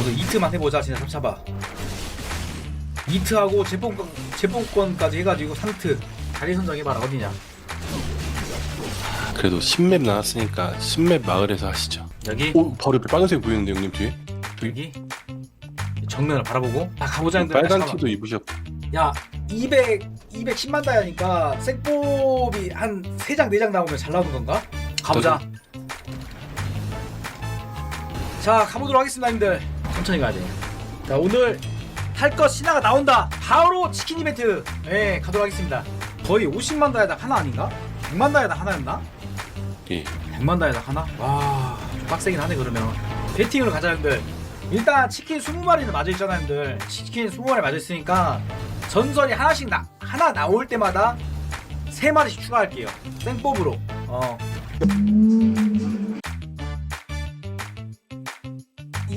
오늘 이트만 해보자 진짜 잡잡아 이트하고 제뽕권, 제뽕권까지 해가지고 상트 자리 선정해봐라 어디냐 그래도 10맵 나왔으니까 10맵 마을에서 하시죠. 여기 오 바로 옆에 빨간색 보이는데 형님 뒤에? 여기 정면을 바라보고 아 가보자 형들 빨간 잠깐만. 티도 입으셨. 야 200, 210만 다이아니까 색법이 한 3장 4장 나오면 잘 나오는 건가? 가보자 자 가보도록 하겠습니다 형들 천천히 가야 돼 자 오늘 할것 신화가 나온다 바로 치킨 이벤트 예 가도록 하겠습니다 거의 50만 다이아당 하나 아닌가? 100만 다이아당 하나였나? 예. 100만 다이아당 하나? 와좀 빡세긴 하네 그러면 배팅으로 가자 형들 일단 치킨 20마리는 맞아 있잖아 형들 치킨 20마리 맞아 있으니까 전설이 하나씩 나, 하나 나올 때마다 3마리씩 추가할게요 생법으로 어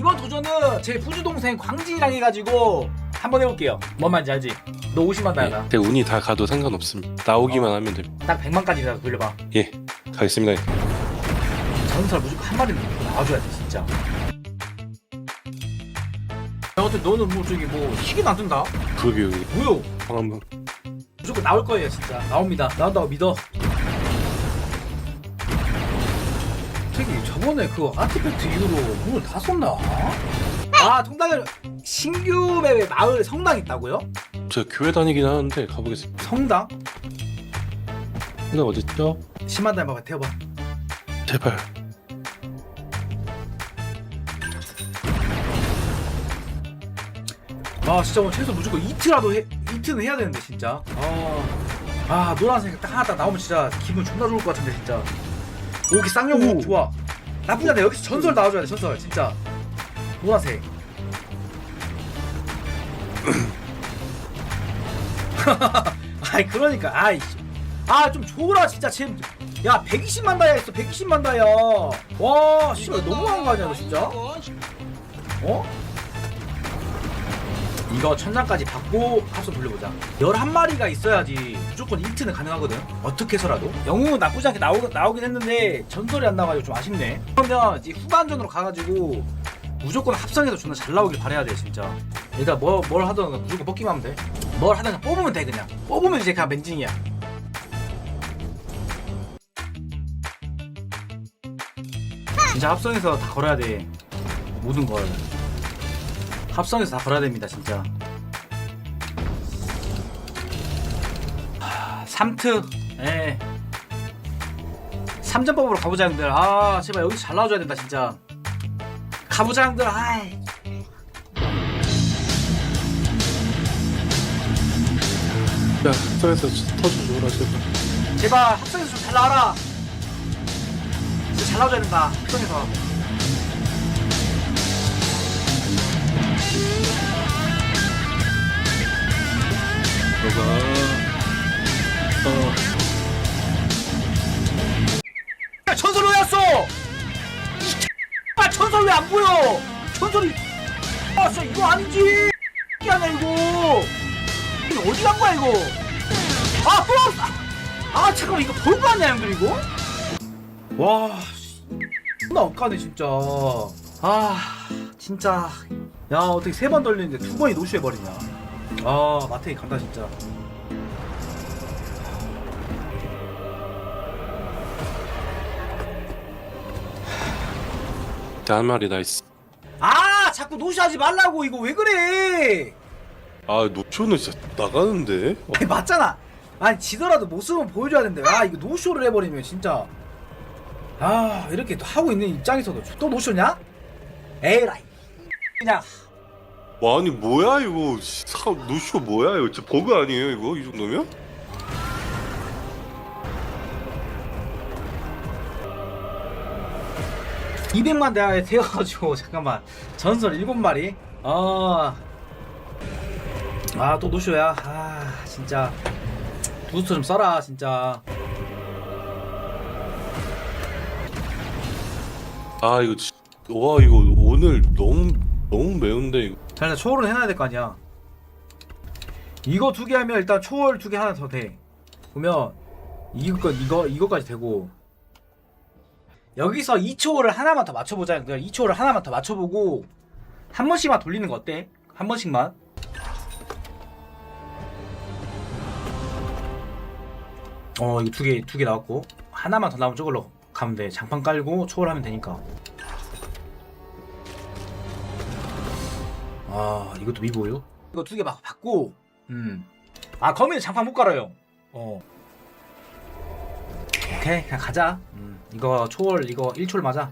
이번 도전은 제 부주 동생 광진이랑 해가지고 한번 해볼게요 뭔 말인지 알지? 너 50만 다이아다 예. 제 운이 다 가도 상관없습니다. 나오기만 어. 하면 됩니다. 딱 100만까지 돌려봐 예. 가겠습니다. 전설 무조건 한 무조건 나와줘야 돼 진짜 야 어때 너는 뭐 저기 뭐 희귀는 안 뜬다 그러게요. 뭐요 방 한번. 무조건 나올 거예요 진짜 나옵니다 나온다고 믿어 저번에 그 아티팩트 이후로 문을 다 썼나? 아 통당에 신규 맵에 마을에 성당 있다고요? 저 교회 다니긴 하는데 가보겠습니다. 성당? 근데 어딨죠? 10만 달 봐봐 태워봐 제발. 아 진짜 뭐 최소 무조건 이트라도 해, 이트는 해야 되는데 진짜 아, 아 노란색 딱 하나 딱 나오면 진짜 기분 존나 좋을 것 같은데 진짜 오기 쌍용 오. 좋아 나쁘지 않네 여기서 전설 나와줘야 돼 전설. 진짜. 노란색. 아이 그러니까. 아이 아좀 줘라 진짜 지금 야 120만 다이아 있어 120만 다이아. 와 씨발 너무한 거 아니야 너 진짜? 어? 이거 천장까지 받고 합성 돌려보자. 11마리가 있어야지 무조건 1트는 가능하거든. 어떻게 해서라도. 영웅은 나쁘지 않게 나오, 나오긴 했는데 전설이 안 나와가지고 좀 아쉽네. 그러면 이제 후반전으로 가가지고 무조건 합성해서 존나 잘 나오길 바라야 돼 진짜. 일단 뭐, 뭘 하든 무조건 뽑기만 하면 돼뭘 하든 뽑으면 돼 그냥. 뽑으면 이제 그냥 맨징이야. 진짜 합성해서 다 걸어야 돼 모든 걸 합성해서 다 걸어야 됩니다 진짜. 하, 3트. 예. 3전법으로 가보자 형들. 아 제발 여기서 잘 나와줘야 된다 진짜. 가보자 형들. 아이. 야, 스트레스 터져줘라 제발. 제발 합성해서 좀 잘 나와라. 진짜 잘 나와줘야 된다 합성해서 야 전설 왜 왔어? 아 전설 왜 안 보여? 아 진짜 이거 아니지? 아니야 이거 어디 간 거야 이거? 아 플러스! 아 잠깐만 이거 볼 거 아니야 형들 이거? 와 씨, 나 엇가네 진짜. 아 진짜. 야 어떻게 세 번 돌리는데 두 번이 노쇼해버리냐 아 마테이 간다 진짜. 한 마리 나이스. 아 자꾸 노쇼하지 말라고. 이거 왜 그래? 아, 노초는 진짜 나가는데? 어, 아니 맞잖아. 아니 지더라도 모습은 보여줘야 되는데 아 이거 노쇼를 해버리면 진짜. 아 이렇게 또 하고 있는 입장에서도 또 노쇼냐? 에라이. 그냥 와, 아니, 뭐야, 이거. 씨, 사, 노쇼 뭐야, 이거. 진짜 버그 아니에요, 이거? 이 정도면? 이 200만 대하에 태워가지고 잠깐만 전설 7마리 아아또 노쇼야 아 진짜 부스터 좀 써라 진짜 아, 이거. 진- 와, 이거 오늘 너무, 너무 매운데, 이거. 자 일단 초월은 해놔야 될 거 아니야 이거 두 개 하면 일단 초월 두 개 하나 더돼 보면 이거 이거 이거까지 되고 여기서 2초월을 하나만 더 맞춰보자 형들 2초월을 하나만 더 맞춰보고 한 번씩만 돌리는 거 어때? 한 번씩만. 어 이거 두 개 두 개 나왔고 하나만 더 나오면 저걸로 가면 돼. 장판 깔고 초월하면 되니까. 아 이것도 미보요? 이거 두 개 막 받고 음. 아 거미는 장판 못 깔아요. 어. 오케이 그냥 가자. 음. 이거 초월 이거 1초를 맞아.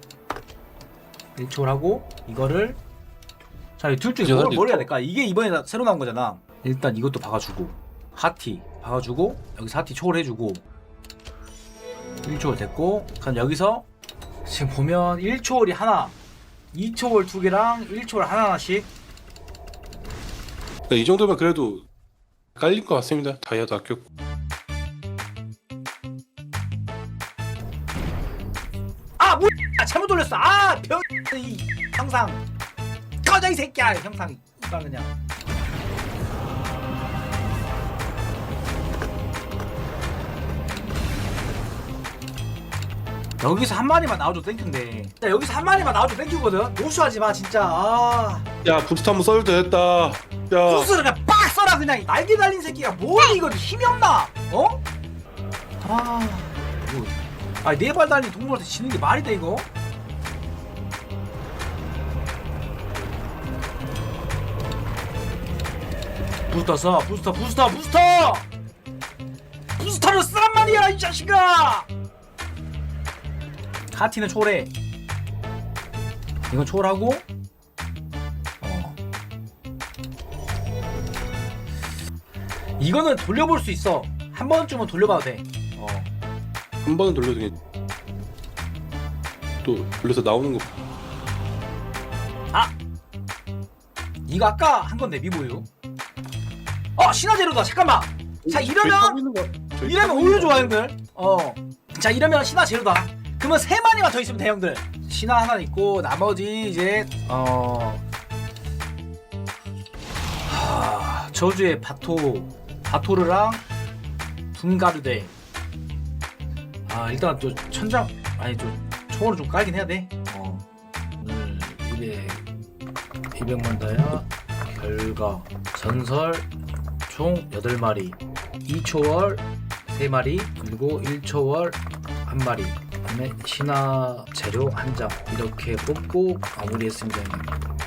1초를 하고 이거를 자둘 중에 뭘, 뭘 해야 될까? 이게 이번에 나- 새로 나온 거잖아. 일단 이것도 박아주고 하티 박아주고 여기서 하티 초월해주고 1초월 됐고 그럼 여기서 지금 보면 1초월이 하나 2초월 두 개랑 1초월 하나하나씩 네, 이 정도면 그래도 깔릴 것 같습니다. 다이아도 아꼈고. 아 뭐야 잘못 돌렸어 아병 형상 꺼져 이 새끼야 형상 이봐 그냥 여기서 한 마리만 나와도 땡큐인데. 진짜 여기서 한 마리만 나와도 땡큐거든. 노수하지 마 진짜. 아. 야 부스트 한번 써도 되겠다. 야. 부스를 그냥 빡 써라 그냥. 날개 달린 새끼가 뭘 이거 힘이 없나? 어? 아. 이거 아니 네발 달린 동물한테 지는 게 말이 돼 이거? 부스터 써. 부스터 부스터 부스터! 부스터를 쓰란 말이야 이 자식아 하티는 초래 이건 초월하고 어. 이거는 돌려볼 수 있어. 한 번쯤은 돌려봐도 돼. 어. 한 번은 돌려도 그냥 또 돌려서 나오는 거. 이거 아까 한 건데 미보유. 어 신화제로다. 잠깐만. 자 저희 이러면 타고 있는 거- 저희 이러면 타고 있는 좋아 거. 형들. 어 자 이러면 신화 제로다 그러면 세 마리만 더 있으면 돼 형들. 신화 하나 있고 나머지 이제 어. 하... 저주의 바토. 바토르랑 분가르데. 아 일단 또 천장 아니 좀 총으로 좀 깔긴 해야 돼. 어. 오늘 200 200만 다야. 결과 전설 총 8마리. 2초월 3마리 그리고 1초월 1마리. 그 다음에 신화 재료 1장 이렇게 뽑고 마무리했습니다 형님.